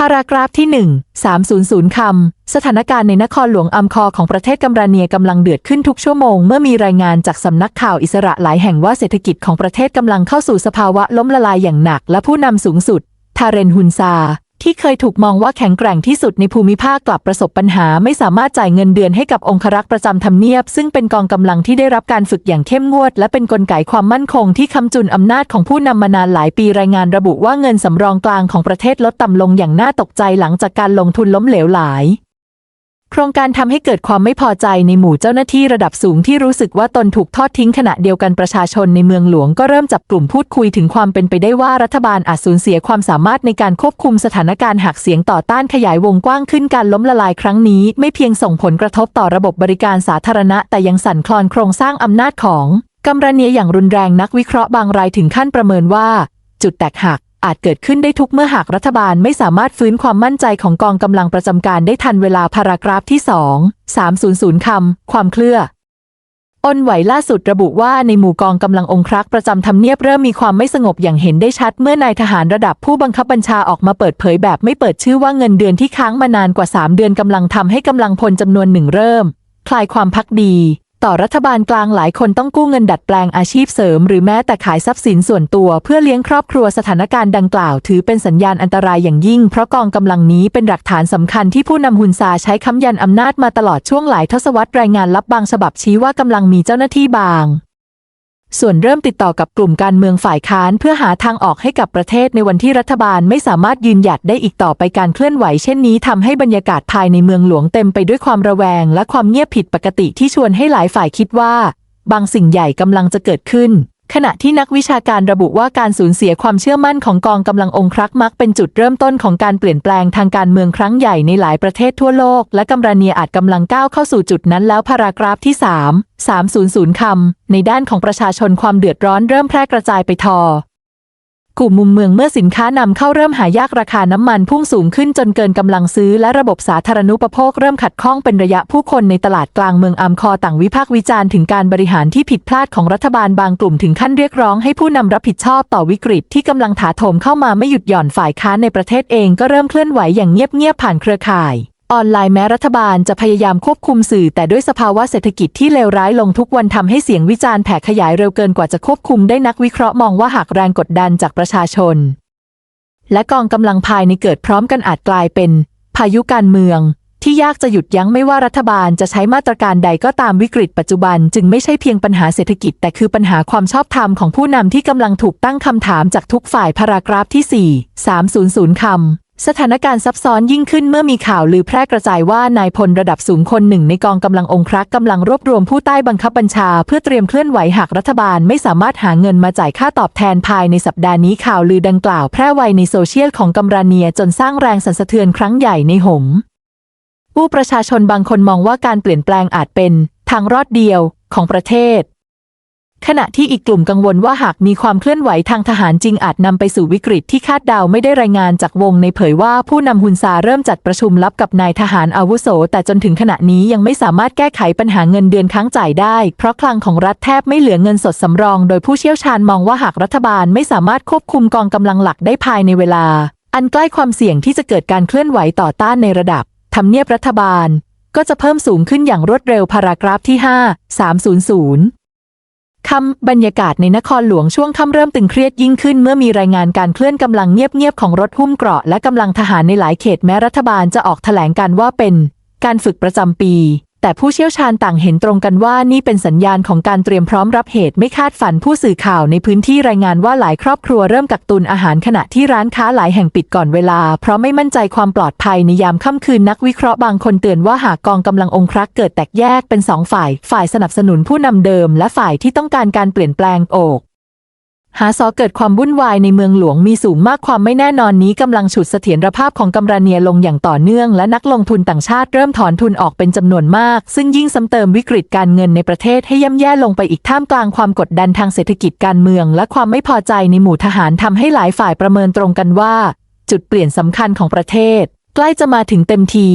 พารากราฟที่ 1 300 คำ สถานการณ์ในนครหลวงอัมคอของประเทศกัมราเนียกำลังเดือดขึ้นทุกชั่วโมง เมื่อมีรายงานจากสำนักข่าวอิสระหลายแห่งว่าเศรษฐกิจของประเทศกำลังเข้าสู่สภาวะล้มละลายอย่างหนัก และผู้นำสูงสุด ทาเรนฮุนซา ที่เคยถูกมองว่าแข็งแกร่งที่สุดในภูมิภาคกลับประสบปัญหา ไม่สามารถจ่ายเงินเดือนให้กับองครักษ์ประจำทำเนียบ ซึ่งเป็นกองกำลังที่ได้รับการฝึกอย่างเข้มงวด และเป็นนกลไกความมั่นคงที่คำจุนอำนาจของผู้นำมานานหลายปีรายงานระบุว่าเงินสำรองกลางของประเทศลดต่ำลงอย่างน่าตกใจหลังจากการลงทุนล้มเหลวหลาย โครงการทำให้เกิดความไม่พอใจในหมู่เจ้าหน้าที่ระดับสูงที่รู้สึกว่าตนถูกทอดทิ้งขณะเดียวกันประชาชนในเมืองหลวงก็เริ่มจับกลุ่มพูดคุยถึงความเป็นไปได้ว่ารัฐบาลอาจสูญเสียความสามารถในการควบคุมสถานการณ์หากเสียงต่อต้านขยายวงกว้างขึ้นการล้มละลายครั้งนี้ ไม่เพียงส่งผลกระทบต่อระบบบริการสาธารณะ แต่ยังสั่นคลอนโครงสร้างอำนาจของกัมรเนียอย่างรุนแรงนักวิเคราะห์บางรายถึงขั้นประเมินว่า จุดแตกหัก อาจเกิดขึ้นได้ทุกเมื่อหากรัฐบาลไม่สามารถฟื้นความมั่นใจของกองกำลังประจำการได้ทันเวลาพารากราฟที่ 2 300 คำ ความเคลื่ออ้นไหวล่าสุดระบุว่าในหมู่กองกำลังองครักษ์ประจำทำเนียบเริ่มมีความไม่สงบอย่างเห็นได้ชัดเมื่อนายทหารระดับผู้บังคับบัญชาออกมาเปิดเผยแบบไม่เปิดชื่อว่าเงินเดือนที่ค้างมานานกว่า 3 เดือนกำลังทำให้กำลังพลจำนวนหนึ่งเริ่ม คลายความพักดี ต่อรัฐบาลกลางหลายคนต้องกู้เงินดัดแปลงอาชีพเสริม หรือแม้แต่ขายทรัพย์สินส่วนตัว เพื่อเลี้ยงครอบครัวสถานการณ์ดังกล่าว ถือเป็นสัญญาณอันตรายอย่างยิ่ง เพราะกองกำลังนี้เป็นหลักฐานสำคัญที่ผู้นำฮุนซาใช้ค้ำยันอำนาจมาตลอดช่วงหลายทศวรรษรายงานลับบางฉบับชี้ว่ากำลังมีเจ้าหน้าที่บาง ส่วนเริ่มติดต่อกับกลุ่มการเมืองฝ่ายค้านเพื่อหาทางออกให้กับประเทศในวันที่รัฐบาลไม่สามารถยืนหยัดได้อีกต่อไปการเคลื่อนไหวเช่นนี้ทำให้บรรยากาศภายในเมืองหลวงเต็มไปด้วยความระแวงและความเงียบผิดปกติที่ชวนให้หลายฝ่ายคิดว่า บางสิ่งใหญ่กำลังจะเกิดขึ้น ขณะที่นักวิชาการระบุว่าการสูญเสียความเชื่อมั่นของกองกำลังองครักษ์มักเป็นจุดเริ่มต้นของการเปลี่ยนแปลงทางการเมืองครั้งใหญ่ในหลายประเทศทั่วโลก และกัมราเนียอาจกำลังก้าวเข้าสู่จุดนั้นแล้วพารากราฟที่ 3 300คำในด้านของประชาชนความเดือดร้อนเริ่มแพร่กระจายไปทอ กลุ่มมุมเมืองเมื่อสินค้านำเข้าเริ่มหายากราคาน้ำมันพุ่งสูงขึ้นจนเกินกำลังซื้อและระบบสาธารณูปโภคเริ่มขัดข้องเป็นระยะผู้คนในตลาดกลางเมืองอัมคอต่างวิพากษ์วิจารณ์ถึงการบริหารที่ผิดพลาดของรัฐบาลบางกลุ่มถึงขั้นเรียกร้องให้ผู้นำรับผิดชอบต่อวิกฤตที่กำลังถาโถมเข้ามาไม่หยุดหย่อนฝ่ายค้านในประเทศเองก็เริ่มเคลื่อนไหวอย่างเงียบๆผ่านเครือข่าย ออนไลน์แม้รัฐบาลจะพยายามควบคุมสื่อ แต่ด้วยสภาวะเศรษฐกิจที่เลวร้ายลงทุกวันทำให้เสียงวิจารณ์แผ่ขยายเร็วเกินกว่าจะควบคุมได้นักวิเคราะห์มองว่าหากแรงกดดันจากประชาชน และกองกำลังภายในเกิดพร้อมกันอาจกลายเป็น พายุการเมือง ที่ยากจะหยุดยั้งไม่ว่ารัฐบาลจะใช้มาตรการใดก็ตามวิกฤตปัจจุบัน จึงไม่ใช่เพียงปัญหาเศรษฐกิจ แต่คือปัญหาความชอบธรรมของผู้นำที่กำลังถูกตั้งคำถามจากทุกฝ่ายพารากราฟที่ 4 300คำ สถานการณ์ซับซ้อนยิ่งขึ้นเมื่อมีข่าวลือแพร่กระจายว่านายพลระดับสูงคนหนึ่งในกองกำลังองครักษ์กำลังรวบรวมผู้ใต้บังคับบัญชา เพื่อเตรียมเคลื่อนไหวหากรัฐบาลไม่สามารถหาเงินมาจ่ายค่าตอบแทนภายในสัปดาห์นี้ข่าวลือดังกล่าวแพร่ไวในโซเชียลของกัมราเนียจนสร้างแรงสั่นสะเทือนครั้งใหญ่ในหงผู้ประชาชนบางคนมองว่าการเปลี่ยนแปลงอาจเป็น ทางรอดเดียวของประเทศ ขณะที่อีกกลุ่มกังวลว่าหากมีความเคลื่อนไหวทางทหารจริงอาจนำไปสู่วิกฤตที่คาดเดาไม่ได้รายงานจากวงในเผยว่าผู้นำฮุนซาเริ่มจัดประชุมลับกับนายทหารอาวุโส แต่จนถึงขณะนี้ยังไม่สามารถแก้ไขปัญหาเงินเดือนค้างจ่ายได้ เพราะคลังของรัฐแทบไม่เหลือเงินสดสำรอง โดยผู้เชี่ยวชาญมองว่าหากรัฐบาลไม่สามารถควบคุมกองกำลังหลักได้ภายในเวลา อันใกล้ความเสี่ยงที่จะเกิดการเคลื่อนไหวต่อต้านในระดับทำเนียบรัฐบาล ก็จะเพิ่มสูงขึ้นอย่างรวดเร็วพารากราฟที่ 5 300 คำบรรยากาศในนครหลวงช่วงค่ำเริ่มตึงเครียดยิ่งขึ้นเมื่อมีรายงานการเคลื่อนกำลังเงียบๆของรถหุ้มเกราะและกำลังทหารในหลายเขตแม้รัฐบาลจะออกแถลงการว่าเป็น การฝึกประจำปี แต่ผู้เชี่ยวชาญต่างเห็นตรงกันว่านี่เป็นสัญญาณของการเตรียมพร้อมรับเหตุไม่คาดฝันผู้สื่อข่าวในพื้นที่รายงานว่าหลายครอบครัวเริ่มกักตุนอาหารขณะที่ร้านค้าหลายแห่งปิดก่อนเวลา เพราะไม่มั่นใจความปลอดภัยในยามค่ำคืนนักวิเคราะห์บางคนเตือนว่าหากกองกำลังองครักษ์เกิดแตกแยกเป็นสองฝ่าย ฝ่ายสนับสนุนผู้นำเดิม และฝ่ายที่ต้องการการเปลี่ยนแปลงโอก หาซอเกิดความวุ่นวายในเมืองหลวงมีสูงมากความไม่แน่นอนนี้กำลังฉุดเสถียรภาพของกัมราเนียลงอย่างต่อเนื่อง และนักลงทุนต่างชาติเริ่มถอนทุนออกเป็นจำนวนมาก ซึ่งยิ่งซ้ำเติมวิกฤตการเงินในประเทศให้ย่ำแย่ลงไปอีกท่ามกลางความกดดันทางเศรษฐกิจการเมือง และความไม่พอใจในหมู่ทหารทำให้หลายฝ่ายประเมินตรงกันว่า จุดเปลี่ยนสำคัญของประเทศ ใกล้จะมาถึงเต็มที